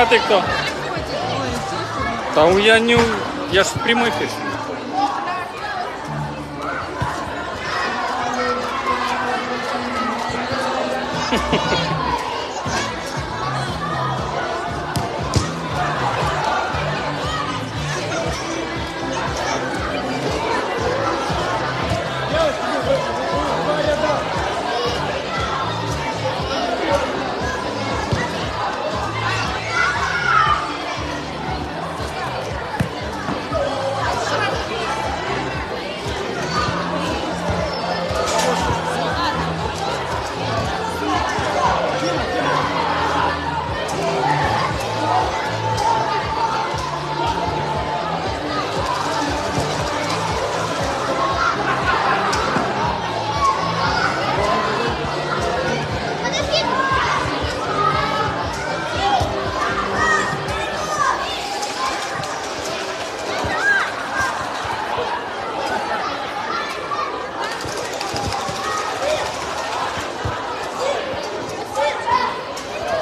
А ты кто? Там я не... Я ж в прямой эфир.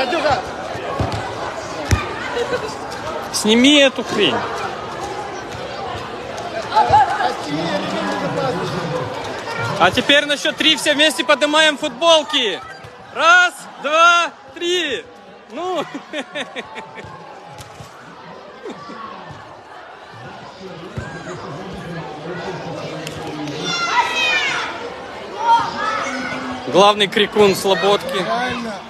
Катюха! Сними эту хрень. А теперь на счет три все вместе поднимаем футболки. Раз, два, три. Ну. Главный крикун Слободки. Правильно.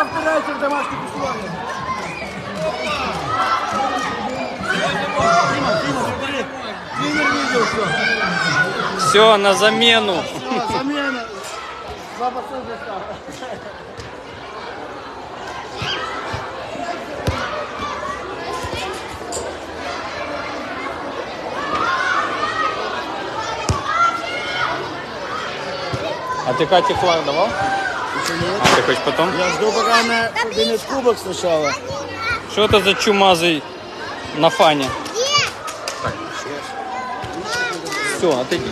Повторяйте в домашних условиях. Дима, Дима, забери. Тренер видел все. Все, на замену. Все, замена. А ты Кате флаг давал? Нет. А ты хочешь потом? Я жду, пока она поднимет кубок сначала. Что это за чумазый на фане? Все, отойди.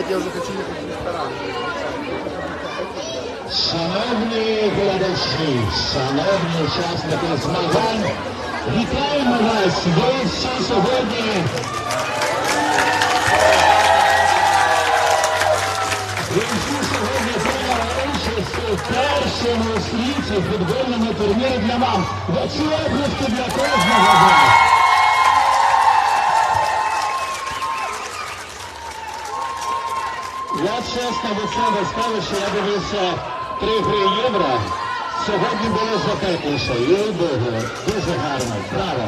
Я добавить, я уже хочу ехать в ресторан. Шановні глядачі, шановні учасники змагань, вітаємо вас! Ви всі сьогодні. Ви всі сьогодні прийняли участь у першому у світі футбольному турнірі для мам. Ваші області для кожного з вас. Я чесно від себе скажу, що я дивився три гри євро. Сьогодні було запекліше. І Богу, дуже гарно. Браво.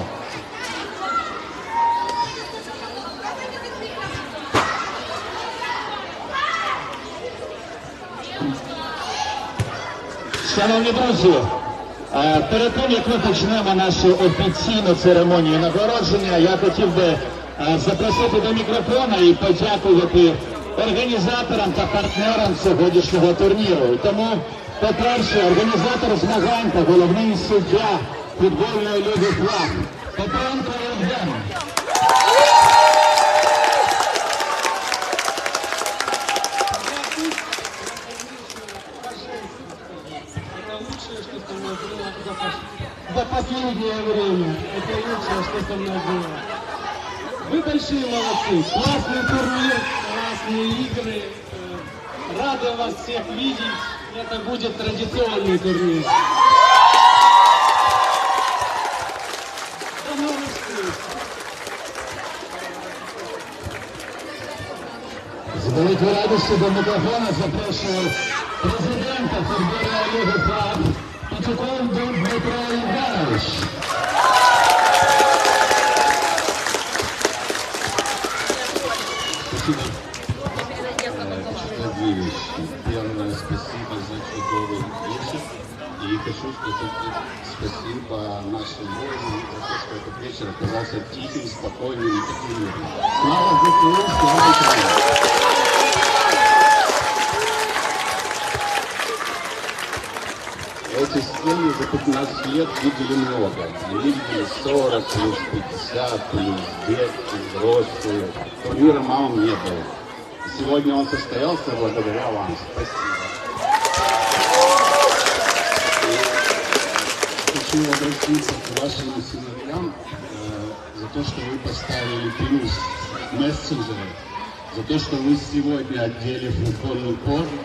Шановні друзі, е, перед тим як ми почнемо нашу офіційну церемонію нагородження, я хотів би е, запросити до мікрофона і подякувати організаторам та партнерам сьогоднішнього турніру. І Тому, по-перше, організатор змагань та головний суддя футбольної ліги «Флаг» Петренко Євген. Это лучшее, что со мной было за пос- За последнее время. Это лучшее, что со мной было. Вы большие молодцы. Классный турнир, классные игры. Э, Рада вас всех видеть. Это будет традиционный турнир. До новых встреч. З великою радістю до мікрофона запрошую президента футбольної ліги «Флаг» Петюков Дмитро И хочу сказать спасибо нашим воинам за то, что этот вечер оказался тихим, спокойным и таким мирным. Слава Украине! Эти стены за 15 лет видели много. Видели 40, плюс 50, плюс детки, взрослые. Турнира мамам не было. Сегодня он состоялся благодаря вам. Спасибо. Хочу обратиться к вашим сыновьям э, за то, что вы поставили плюс в мессенджеры, за то, что вы сегодня одели футбольную форму,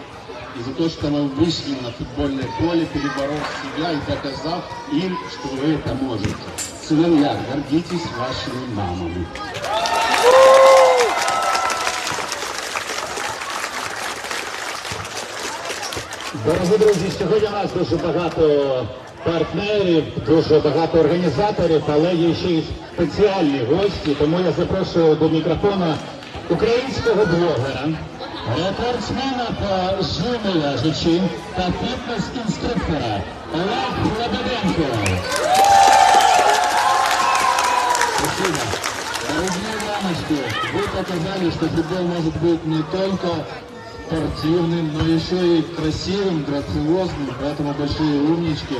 и за то, что вы вышли на футбольное поле, переборов себя и показав им, что вы это можете. Сыновья, гордитесь вашими мамами. Дорогі друзі, сьогодні у нас дуже багато партнерів, дуже багато організаторів, але є ще й спеціальні гості, тому я запрошую до мікрофона українського блогера, рекордсмена по жиму ляжучі та фітнес-інструктора Олег Лебеденко. Спасибо. Дорогие мамочки, вы показали, что футбол может быть не только спортивным, но еще и красивым, грациозным, поэтому большие умнички.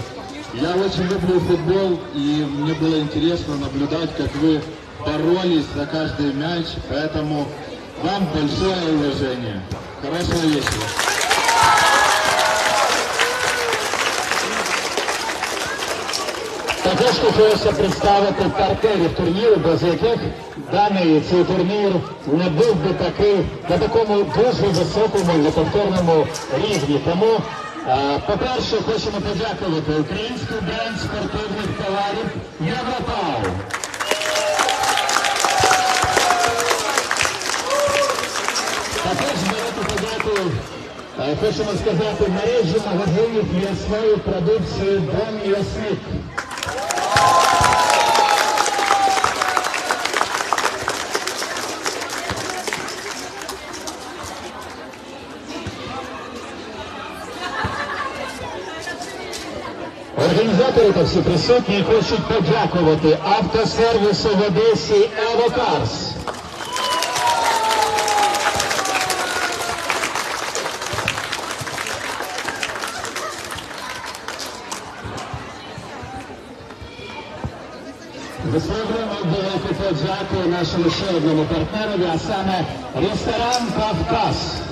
Я очень люблю футбол, и мне было интересно наблюдать, как вы боролись за каждый мяч, поэтому вам большое уважение. Хорошего вечера. Також хотілося представити партнерів турніру, без яких даний цей турнір не був би такий на такому дуже високому неповторному рівні. Тому, е, по-перше, хочемо подякувати український бренд спортивних товарів Європау. Також давайте подяку е, хочемо сказати мережі магазинів м'ясної продукції Дом М'ясник. Організатори та всі присутні хочуть подякувати автосервісу в Одесі Евокарс. Висловлюємо велику подяку нашому ще одному партнерові, а саме ресторан Кавказ.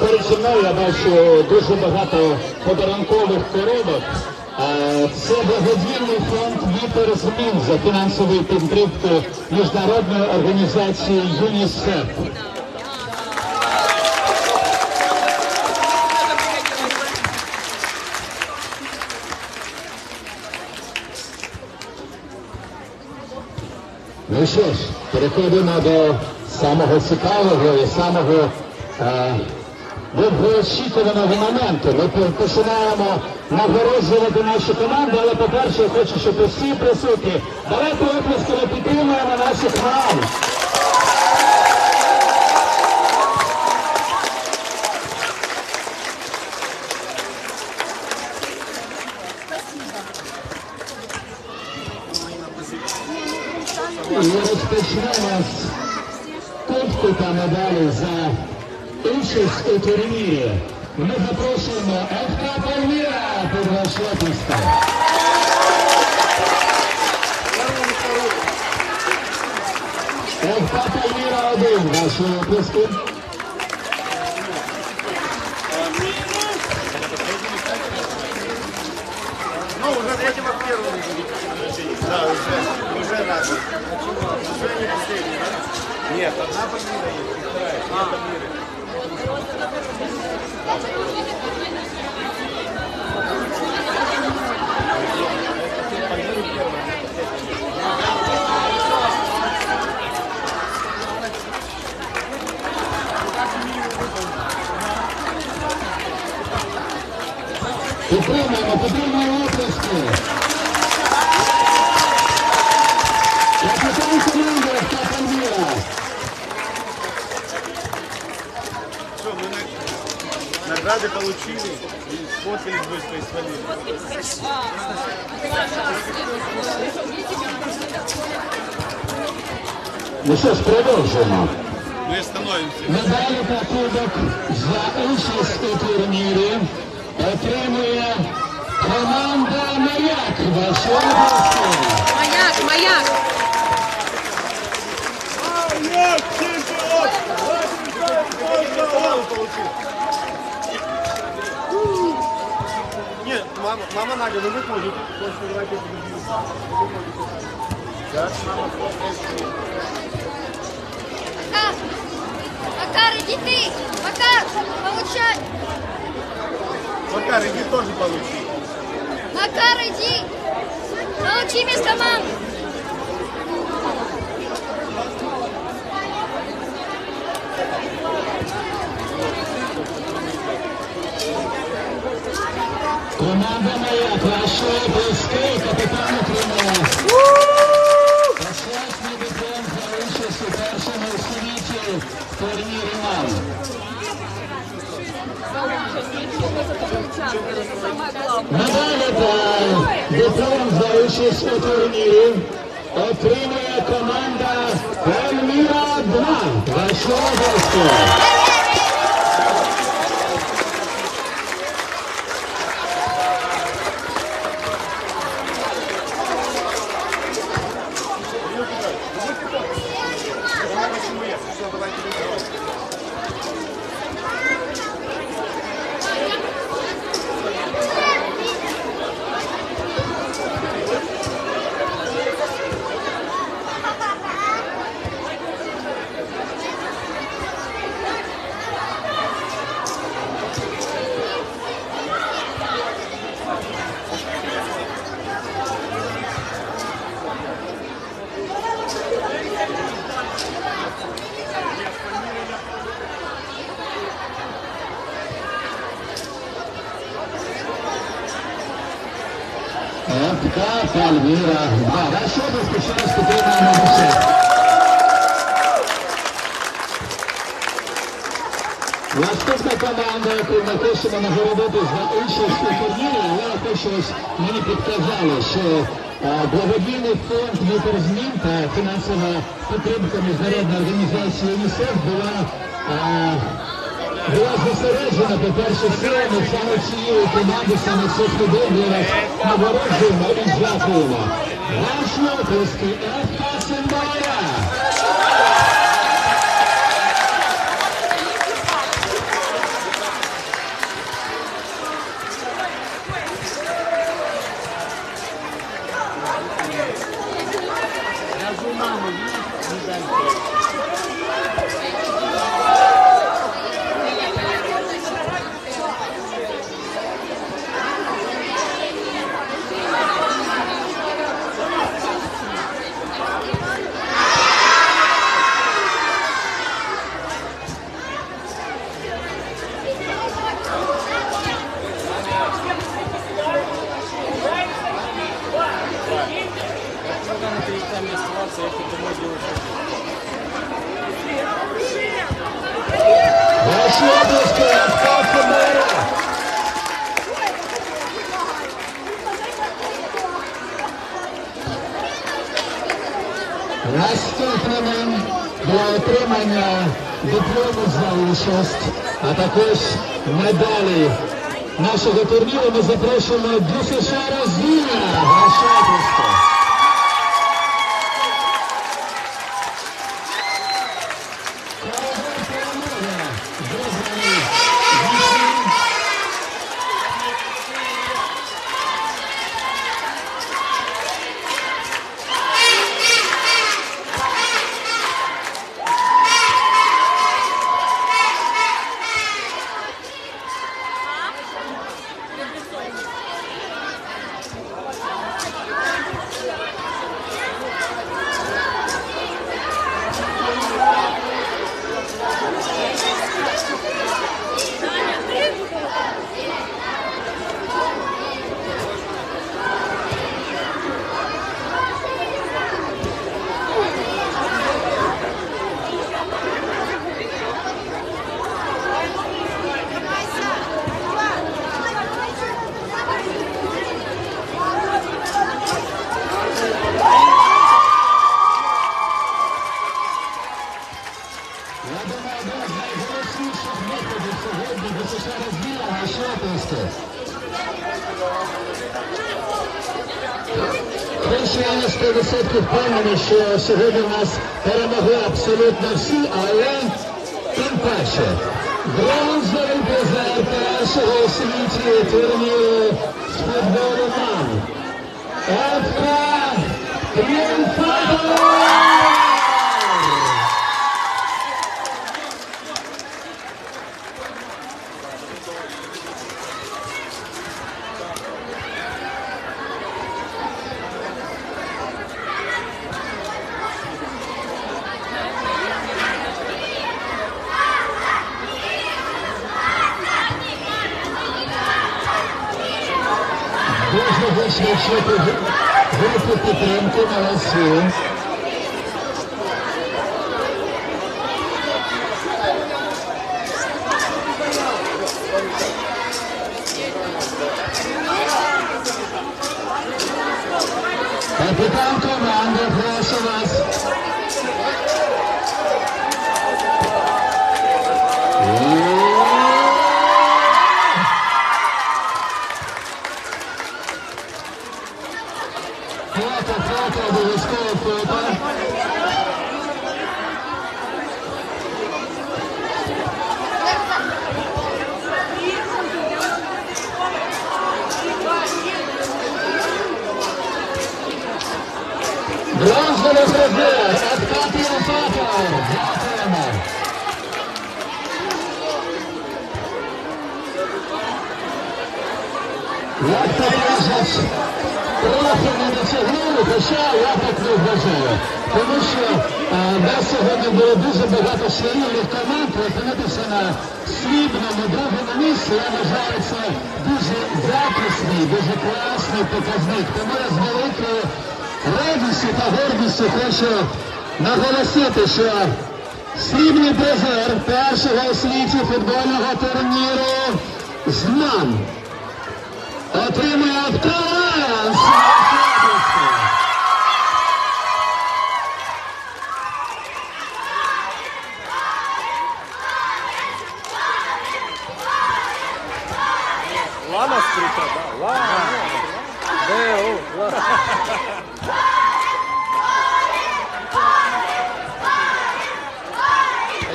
Перед мною я бачу дуже багато подарункових коробок. Е, Це благодійний фонд «Вітер змін» за фінансовою підтримкою міжнародної організації ЮНІСЕФ. Ну що ж, переходимо до самого цікавого і самого е, довгоочікуваного моменту. Ми починаємо нагороджувати наші команди, але по-перше, я хочу, щоб усі присутні давайте виплесками підтримуємо наших мам. І розпочнемо з кубку та медалі за участь у турнірі. Ми запрошуємо ФК Пальміра під ваш оплески. ФК Пальміра 1, ваші оплески. Ну, уже третьего в первом. Да, уже, уже рад. Уже не последний, да? Нет, одна победа есть, и вторая. Підтримуємо, підтримуємо оплески. Капітан команди Остап Альміра. Что, мы на- награды получили и сфоткались быстро и свалили. Ну що ж, продовжуємо. Мы становимся. Медалі та кубок за участь у турнірі отримує команда Маяк. Ваші області. Маяк, маяк. Нет, мама, мама Надя, вы выходите. После давайте подождите. Вы выходите. Сейчас мама смотрит. Макар! Макар, иди ты! Макар, получай! Макар, иди тоже получи. Макар, иди! Получи без команды! Команда Маяк. Ваші області. Капітан отримує. Медалі та диплом за участь у турнірі отримує команда Ельміра 2. Ваші ФК Пальміра 2. Ваші області ще раз підтримуємо грошей. Наступна команда, яку ми хочемо нагородити за участь у турнірі, але хочу ось мені підказали, що е, благодійний фонд «Вітерзмін» та фінансова підтримка міжнародної організації ЮНІСЕФ була е, була зосереджена, по-перше, силами саме цієї команди, саме цих людей ми вас нагороджуємо і дякуємо. Ваші оплески Наступним для отримання диплому за участь, а також медалі нашого турніру ми запрошуємо Дюсишара Зіна. Ваші обласки. 100% впевнений, що сьогодні в нас перемогли абсолютно всі, але тим паче. Бронзовий призер першого у світі турніру з футболу МАН. ФК Тріумфатор! Vamos pro Supremo, como ela se Фото, фото, обов'язково фото. Бронзовий призер, ФК Тріумфатор. Дякуємо. Як то кажуть, трохи не досягнули, хоча я так не вважаю. Тому що е, в нас сьогодні було дуже багато серійних команд, опинитися на срібному другому місці, я вважаю, це дуже якісний, дуже класний показник. Тому я з великою радістю та гордістю хочу наголосити, що срібний призер першого у світі футбольного турніру «Знам» отримує Автолайонс. Лама скрита, да? Лама. Д.О. Лама.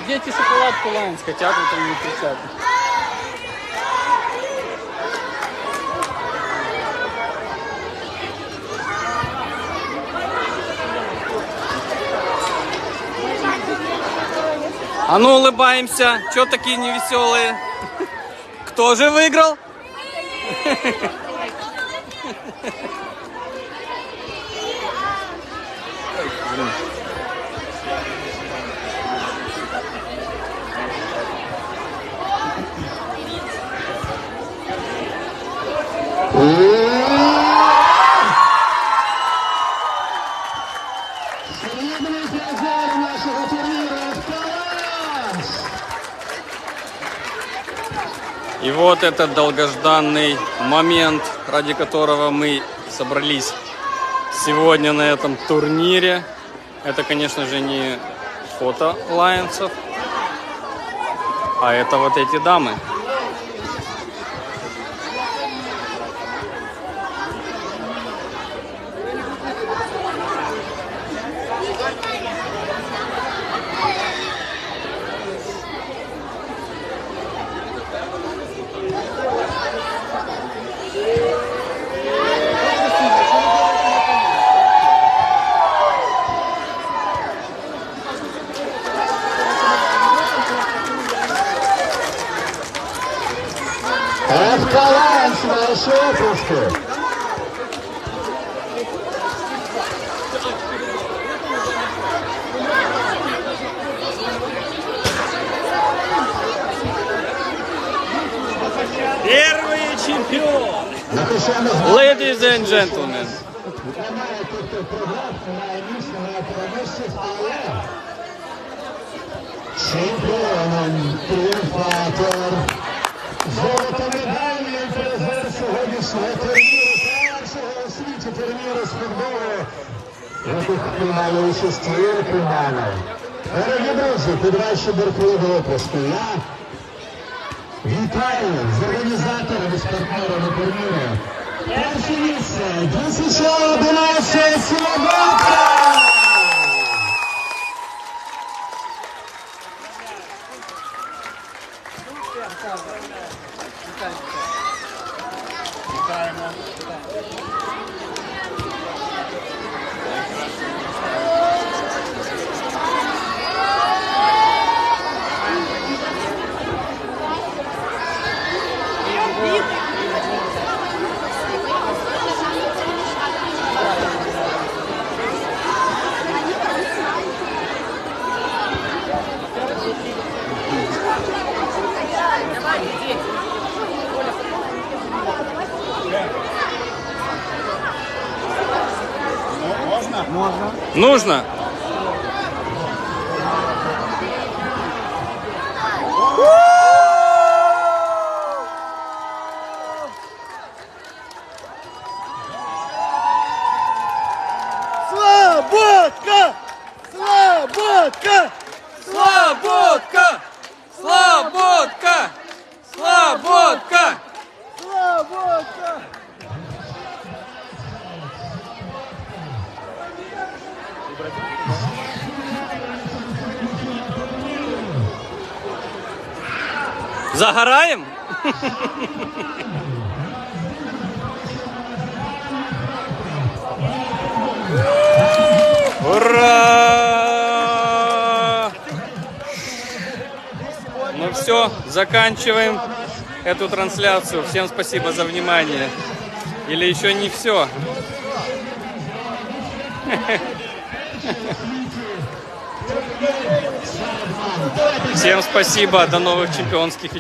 Дети шоколадку хотят, вот они не кричат. А ну улыбаемся. Чё такие невеселые? Кто же выиграл? Срібний призер нашого турніру Автолайонс. И вот этот долгожданный момент, ради которого мы собрались сегодня на этом турнире. Это, конечно же, не фото Лайонсов, а это вот эти дамы. Автолайонс, ваши опуски. Первый чемпион! Ladies and gentlemen, Немає тих, футболу. Яких приймали участь. Дорогі друзі, під ваші бурхливі опуску Я Вітаю з організаторами, з партнерами турніру. Перше місце 2011 Слободка! Нужно? Слободка! Слободка! Слободка! Слободка! Слободка! Слободка! Загораем? Ура! Ну все, заканчиваем эту трансляцию. Всем спасибо за внимание. Или еще не все. Всем спасибо, до новых чемпионских.